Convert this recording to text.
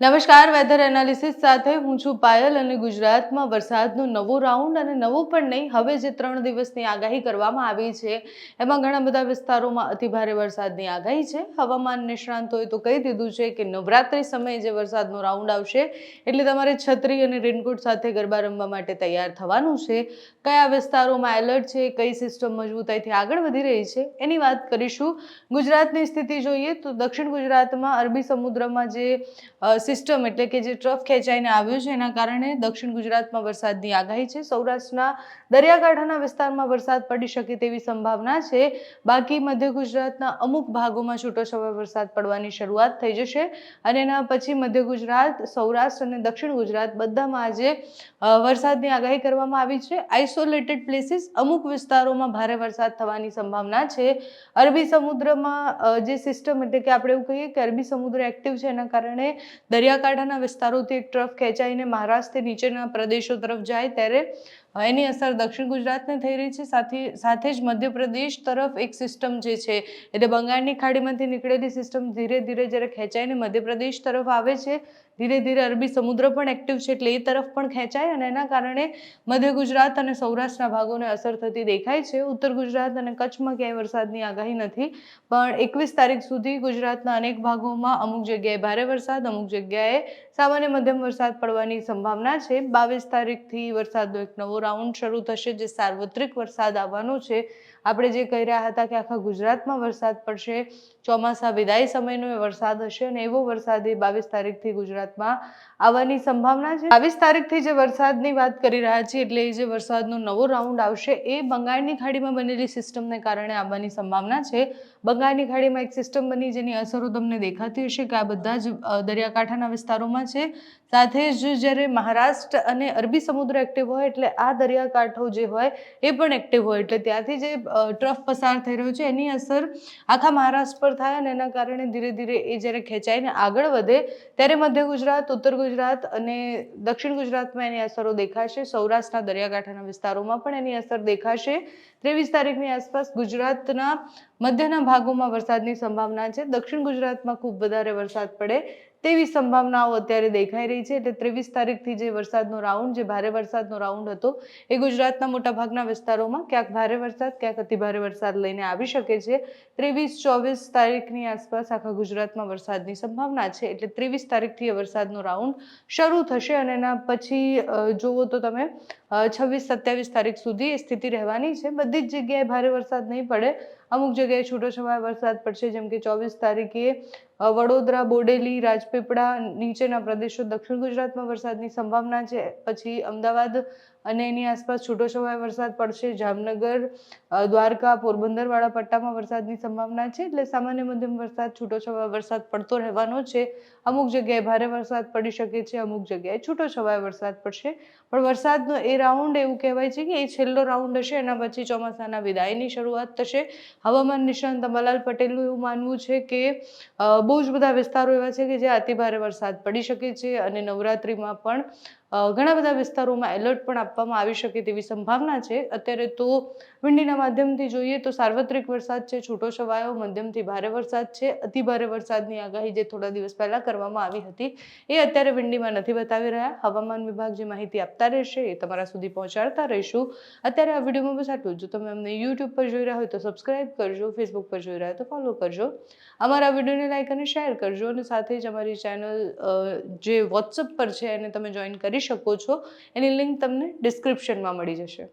નમસ્કાર weather analysis સાથે હું છું પાયલ અને ગુજરાતમાં વરસાદનો નવો રાઉન્ડ અને નવો પણ નહીં, હવે જે ત્રણ દિવસની આગાહી કરવામાં આવી છે, એમાં ઘણા બધા વિસ્તારોમાં અતિભારે વરસાદની આગાહી છે. હવામાન નિષ્ણાંતોએ તો કહી દીધું છે કે નવરાત્રી સમયે જે વરસાદનો રાઉન્ડ આવશે, એટલે તમારે છત્રી અને રેનકોટ સાથે ગરબા રમવા માટે તૈયાર થવાનું છે. કયા વિસ્તારોમાં એલર્ટ છે, કઈ સિસ્ટમ મજબૂતાઈથી આગળ વધી રહી છે, એની વાત કરીશું. ગુજરાતની સ્થિતિ જોઈએ તો દક્ષિણ ગુજરાતમાં અરબી સમુદ્રમાં જે સિસ્ટમ એટલે કે જે ટ્રફ ખેંચાઈને આવ્યું છે, એના કારણે દક્ષિણ ગુજરાતમાં વરસાદની આગાહી છે. સૌરાષ્ટ્રના દરિયાકાંઠાના વિસ્તારમાં વરસાદ પડી શકે તેવી સંભાવના છે. બાકી મધ્ય ગુજરાતના અમુક ભાગોમાં છૂટોછવાયો વરસાદ પડવાની શરૂઆત થઈ જશે અને એના પછી મધ્ય ગુજરાત, સૌરાષ્ટ્ર અને દક્ષિણ ગુજરાત બધામાં આજે વરસાદની આગાહી કરવામાં આવી છે. આઇસોલેટેડ પ્લેસીસ અમુક વિસ્તારોમાં ભારે વરસાદ થવાની સંભાવના છે. અરબી સમુદ્રમાં જે સિસ્ટમ એટલે કે આપણે એવું કહીએ કે અરબી સમુદ્ર એક્ટિવ છે, એના કારણે દરિયાકાંઠાના વિસ્તારોથી એક ટ્રફ ખેંચાઈને મહારાષ્ટ્રથી નીચેના પ્રદેશો તરફ જાય ત્યારે એની અસર દક્ષિણ ગુજરાતને થઈ રહી છે. સાથે સાથે જ મધ્યપ્રદેશ તરફ એક સિસ્ટમ જે છે, એટલે બંગાળની ખાડીમાંથી નીકળેલી સિસ્ટમ ધીરે ધીરે જ્યારે ખેંચાઈને મધ્યપ્રદેશ તરફ આવે છે, ધીરે ધીરે અરબી સમુદ્ર પણ એક્ટિવ છે, એટલે એ તરફ પણ ખેંચાય અને એના કારણે મધ્ય ગુજરાત અને સૌરાષ્ટ્રના ભાગોને અસર થતી દેખાય છે. ઉત્તર ગુજરાત અને કચ્છમાં ક્યાંય વરસાદની આગાહી નથી, પણ એકવીસ તારીખ સુધી ગુજરાતના અનેક ભાગોમાં અમુક જગ્યાએ ભારે વરસાદ, અમુક જગ્યાએ સામાન્ય મધ્યમ વરસાદ પડવાની સંભાવના છે. બાવીસ તારીખથી વરસાદનો એક નવો રાઉન્ડ શરૂ થશે, જે સાર્વત્રિક વરસાદ આવવાનો છે. આપણે જે કહી રહ્યા હતા કે આખા ગુજરાતમાં વરસાદ પડશે, ચોમાસા વિદાય સમયનો એ વરસાદ હશે અને એવો વરસાદ એ બાવીસ તારીખથી ગુજરાતમાં આવવાની સંભાવના છે. બાવીસ તારીખથી જે વરસાદની વાત કરી રહ્યા છીએ, એટલે એ જે વરસાદનો નવો રાઉન્ડ આવશે, એ બંગાળની ખાડીમાં બનેલી સિસ્ટમને કારણે આવવાની સંભાવના છે. બંગાળની ખાડીમાં એક સિસ્ટમ બની જેની અસરો તમને દેખાતી હશે કે આ બધા જ દરિયાકાંઠાના વિસ્તારોમાં છે. સાથે જ જ્યારે મહારાષ્ટ્ર અને અરબી સમુદ્ર એક્ટિવ હોય, એટલે આ દરિયાકાંઠો જે હોય એ પણ એક્ટિવ હોય. એટલે ત્યાંથી જે ટ્રફ પસાર થઈ રહ્યો છે, એની અસર આખા મહારાષ્ટ્ર પર થાય અને એના કારણે ધીરે ધીરે એ જ્યારે ખેંચાઈને આગળ વધે, ત્યારે મધ્ય ગુજરાત, ઉત્તર ગુજરાત અને દક્ષિણ ગુજરાતમાં એની અસરો દેખાશે. સૌરાષ્ટ્રના દરિયાકાંઠાના વિસ્તારોમાં પણ એની અસર દેખાશે. ત્રેવીસ તારીખની આસપાસ ગુજરાતના મધ્યના ભાગોમાં વરસાદની સંભાવના છે. દક્ષિણ ગુજરાતમાં ખૂબ વધારે વરસાદ પડે તેવી સંભાવનાઓ અત્યારે દેખાઈ રહી છે. એટલે ત્રેવીસ તારીખથી જે વરસાદનો રાઉન્ડ, જે ભારે વરસાદનો રાઉન્ડ હતો, એ ગુજરાતના મોટાભાગના વિસ્તારોમાં ક્યાંક ભારે વરસાદ, ક્યાંક અતિભારે વરસાદ લઈને આવી શકે છે. ત્રેવીસ, ચોવીસ તારીખની આસપાસ આખા ગુજરાતમાં વરસાદની સંભાવના છે. એટલે ત્રેવીસ તારીખથી એ વરસાદનો રાઉન્ડ શરૂ થશે અને એના પછી જુઓ તો તમે છવ્વીસ, સત્યાવીસ તારીખ સુધી એ સ્થિતિ રહેવાની છે. બધી જ જગ્યાએ ભારે વરસાદ નહીં પડે. અમુક જગ્યાએ છૂટોછવાયો વરસાદ પડશે, જેમ કે ચોવીસ તારીખે વડોદરા, બોડેલી, રાજપીપળા, નીચેના પ્રદેશો, દક્ષિણ ગુજરાતમાં વરસાદની સંભાવના છે. પછી અમદાવાદ અને એની આસપાસ છૂટોછવાયો વરસાદ પડશે. જામનગર દ્વારકા, પોરબંદરવાળા પટ્ટામાં વરસાદની સંભાવના છે. એટલે સામાન્ય મધ્યમ વરસાદ છૂટોછવાયો વરસાદ પડતો રહેવાનો છે. અમુક જગ્યાએ ભારે વરસાદ પડી શકે છે, અમુક જગ્યાએ છૂટોછવાયો વરસાદ પડશે. પણ વરસાદનો એ રાઉન્ડ એવું કહેવાય છે કે એ છેલ્લો રાઉન્ડ હશે, એના પછી ચોમાસાના વિદાયની શરૂઆત થશે. હવામાન નિષ્ણાંત અંબાલાલ પટેલનું એવું માનવું છે કે બહુ જ બધા વિસ્તારો એવા છે કે જ્યાં અતિભારે વરસાદ પડી શકે છે અને નવરાત્રિમાં પણ ઘણા બધા વિસ્તારોમાં એલર્ટ પણ આપવામાં આવી શકે તેવી સંભાવના છે. અત્યારે તો વિંડીના માધ્યમથી જોઈએ તો સાર્વત્રિક વરસાદ છે, છૂટો છવાયો, મધ્યમથી ભારે વરસાદ છે. અતિભારે વરસાદની આગાહી જે થોડા દિવસ પહેલાં કરવામાં આવી હતી, એ અત્યારે વિંડીમાં નથી બતાવી રહ્યા. હવામાન વિભાગ જે માહિતી આપતા રહેશે એ તમારા સુધી પહોંચાડતા રહીશું. અત્યારે આ વિડીયોમાં બસ આટલું જ. તમે અમને યુટ્યુબ પર જોઈ રહ્યા હોય તો સબસ્ક્રાઇબ કરજો ફેસબુક પર જોઈ રહ્યા હોય તો ફોલો કરજો. અમારા વિડીયોને લાઈક અને શેર કરજો અને સાથે જ અમારી ચેનલ જે વોટ્સઅપ પર છે એને તમે જોઈન કરી શકો છો. એની લિંક તમને ડિસ્ક્રિપ્શનમાં મળી જશે.